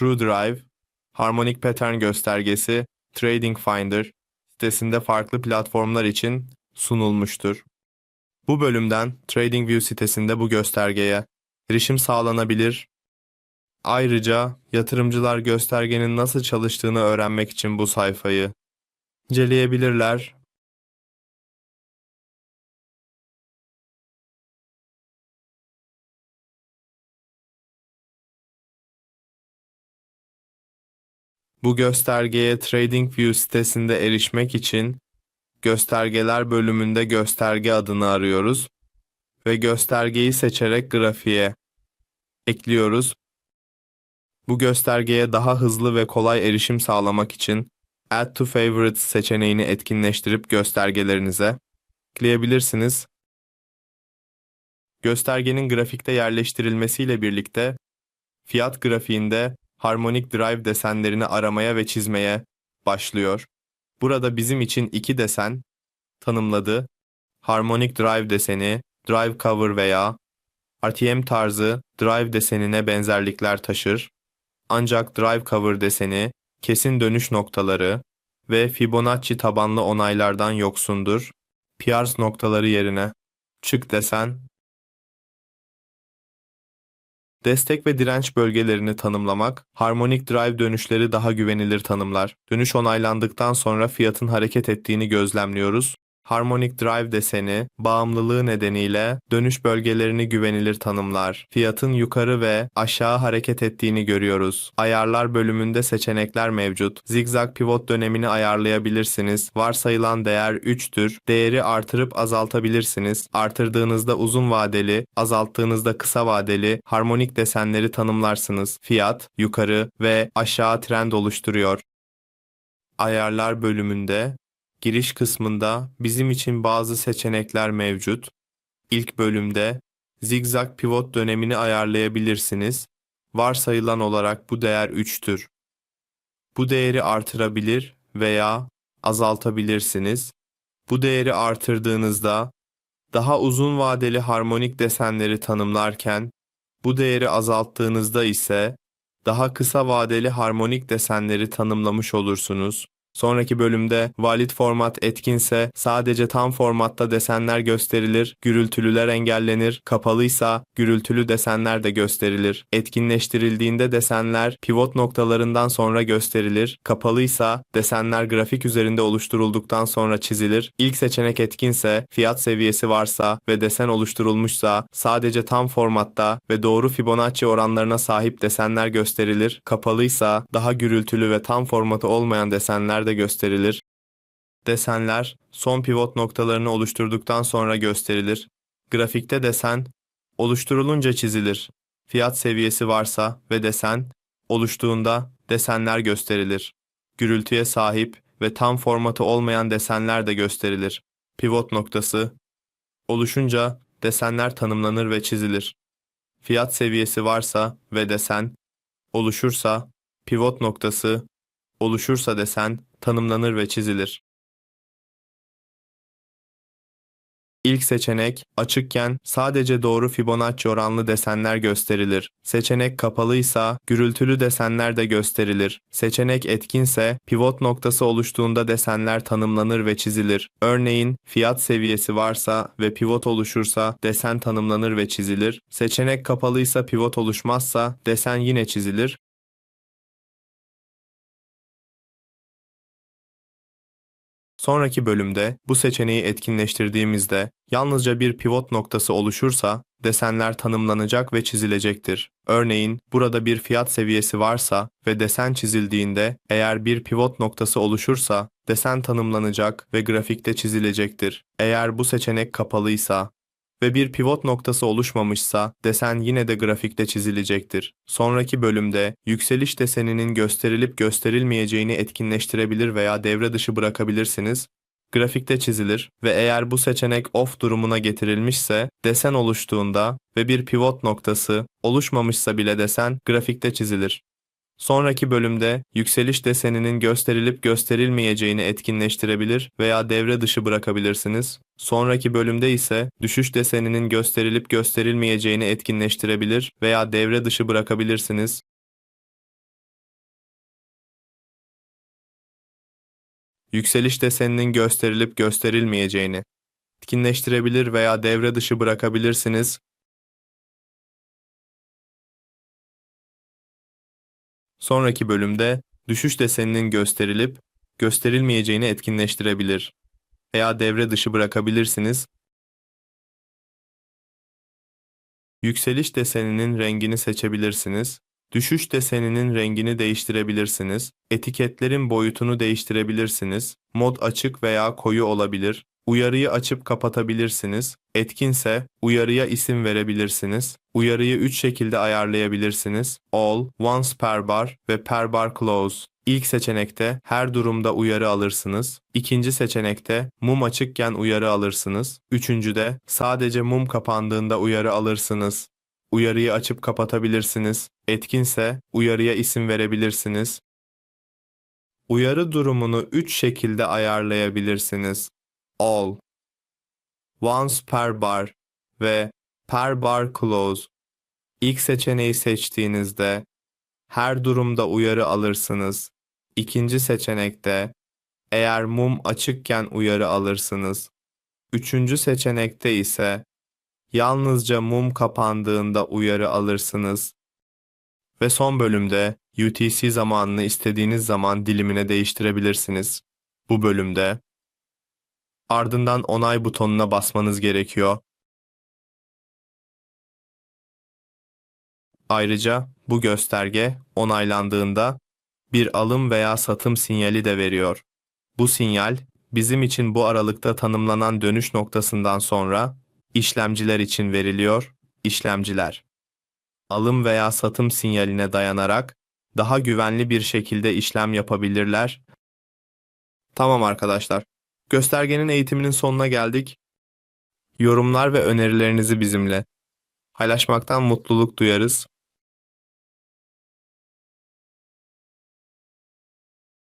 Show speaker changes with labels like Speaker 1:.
Speaker 1: TrueDrive, Harmonic Pattern göstergesi, Trading Finder sitesinde farklı platformlar için sunulmuştur. Bu bölümden TradingView sitesinde bu göstergeye erişim sağlanabilir. Ayrıca yatırımcılar göstergenin nasıl çalıştığını öğrenmek için bu sayfayı inceleyebilirler. Bu göstergeye TradingView sitesinde erişmek için göstergeler bölümünde gösterge adını arıyoruz ve göstergeyi seçerek grafiğe ekliyoruz. Bu göstergeye daha hızlı ve kolay erişim sağlamak için Add to Favorites seçeneğini etkinleştirip göstergelerinize ekleyebilirsiniz. Göstergenin grafikte yerleştirilmesiyle birlikte fiyat grafiğinde Harmonic Drive desenlerini aramaya ve çizmeye başlıyor. Burada bizim için iki desen tanımladı. Harmonic Drive deseni, Drive Cover veya RTM tarzı Drive desenine benzerlikler taşır. Ancak Drive Cover deseni kesin dönüş noktaları ve Fibonacci tabanlı onaylardan yoksundur. Pierce noktaları yerine çık desen Destek ve direnç bölgelerini tanımlamak, harmonik drive dönüşleri daha güvenilir tanımlar. Dönüş onaylandıktan sonra fiyatın hareket ettiğini gözlemliyoruz. Harmonic Drive deseni, bağımlılığı nedeniyle dönüş bölgelerini güvenilir tanımlar. Fiyatın yukarı ve aşağı hareket ettiğini görüyoruz. Ayarlar bölümünde seçenekler mevcut. Zigzag pivot dönemini ayarlayabilirsiniz. Varsayılan değer 3'tür. Değeri artırıp azaltabilirsiniz. Artırdığınızda uzun vadeli, azalttığınızda kısa vadeli harmonik desenleri tanımlarsınız. Fiyat, yukarı ve aşağı trend oluşturuyor. Ayarlar bölümünde Giriş kısmında bizim için bazı seçenekler mevcut. İlk bölümde zigzag pivot dönemini ayarlayabilirsiniz. Varsayılan olarak bu değer 3'tür. Bu değeri artırabilir veya azaltabilirsiniz. Bu değeri artırdığınızda daha uzun vadeli harmonik desenleri tanımlarken bu değeri azalttığınızda ise daha kısa vadeli harmonik desenleri tanımlamış olursunuz. Sonraki bölümde valid format etkinse sadece tam formatta desenler gösterilir, gürültülüler engellenir, kapalıysa gürültülü desenler de gösterilir. Etkinleştirildiğinde desenler pivot noktalarından sonra gösterilir, kapalıysa desenler grafik üzerinde oluşturulduktan sonra çizilir. İlk seçenek etkinse, fiyat seviyesi varsa ve desen oluşturulmuşsa sadece tam formatta ve doğru Fibonacci oranlarına sahip desenler gösterilir. Kapalıysa daha gürültülü ve tam formatı olmayan desenler de gösterilir. Desenler son pivot noktalarını oluşturduktan sonra gösterilir. Grafikte desen oluşturulunca çizilir. Fiyat seviyesi varsa ve desen oluştuğunda desenler gösterilir. Gürültüye sahip ve tam formatı olmayan desenler de gösterilir. Pivot noktası oluşunca desenler tanımlanır ve çizilir. Fiyat seviyesi varsa ve desen oluşursa pivot noktası oluşursa desen tanımlanır ve çizilir. İlk seçenek açıkken sadece doğru Fibonacci oranlı desenler gösterilir. Seçenek kapalıysa gürültülü desenler de gösterilir. Seçenek etkinse pivot noktası oluştuğunda desenler tanımlanır ve çizilir. Örneğin fiyat seviyesi varsa ve pivot oluşursa desen tanımlanır ve çizilir. Seçenek kapalıysa pivot oluşmazsa desen yine çizilir. Sonraki bölümde bu seçeneği etkinleştirdiğimizde yalnızca bir pivot noktası oluşursa desenler tanımlanacak ve çizilecektir. Örneğin burada bir fiyat seviyesi varsa ve desen çizildiğinde eğer bir pivot noktası oluşursa desen tanımlanacak ve grafikte çizilecektir. Eğer bu seçenek kapalıysa ve bir pivot noktası oluşmamışsa desen yine de grafikte çizilecektir. Sonraki bölümde yükseliş deseninin gösterilip gösterilmeyeceğini etkinleştirebilir veya devre dışı bırakabilirsiniz. Grafikte çizilir ve eğer bu seçenek off durumuna getirilmişse desen oluştuğunda ve bir pivot noktası oluşmamışsa bile desen grafikte çizilir. Sonraki bölümde yükseliş deseninin gösterilip gösterilmeyeceğini etkinleştirebilir veya devre dışı bırakabilirsiniz. Sonraki bölümde ise düşüş deseninin gösterilip gösterilmeyeceğini etkinleştirebilir veya devre dışı bırakabilirsiniz. Yükseliş deseninin gösterilip gösterilmeyeceğini etkinleştirebilir veya devre dışı bırakabilirsiniz. Sonraki bölümde düşüş deseninin gösterilip gösterilmeyeceğini etkinleştirebilir veya devre dışı bırakabilirsiniz. Yükseliş deseninin rengini seçebilirsiniz. Düşüş deseninin rengini değiştirebilirsiniz. Etiketlerin boyutunu değiştirebilirsiniz. Mod açık veya koyu olabilir. Uyarıyı açıp kapatabilirsiniz. Etkinse uyarıya isim verebilirsiniz. Uyarıyı 3 şekilde ayarlayabilirsiniz. All, once per bar ve per bar close. İlk seçenekte her durumda uyarı alırsınız. İkinci seçenekte mum açıkken uyarı alırsınız. Üçüncüde sadece mum kapandığında uyarı alırsınız. Uyarıyı açıp kapatabilirsiniz. Etkinse uyarıya isim verebilirsiniz. Uyarı durumunu 3 şekilde ayarlayabilirsiniz. All, once per bar ve per bar close. İlk seçeneği seçtiğinizde her durumda uyarı alırsınız. İkinci seçenekte eğer mum açıkken uyarı alırsınız. Üçüncü seçenekte ise yalnızca mum kapandığında uyarı alırsınız. Ve son bölümde UTC zamanını istediğiniz zaman dilimine değiştirebilirsiniz. Bu bölümde ardından onay butonuna basmanız gerekiyor. Ayrıca bu gösterge onaylandığında bir alım veya satım sinyali de veriyor. Bu sinyal bizim için bu aralıkta tanımlanan dönüş noktasından sonra işlemciler için veriliyor. İşlemciler alım veya satım sinyaline dayanarak daha güvenli bir şekilde işlem yapabilirler. Tamam arkadaşlar. Göstergenin eğitiminin sonuna geldik. Yorumlar ve önerilerinizi bizimle paylaşmaktan mutluluk duyarız.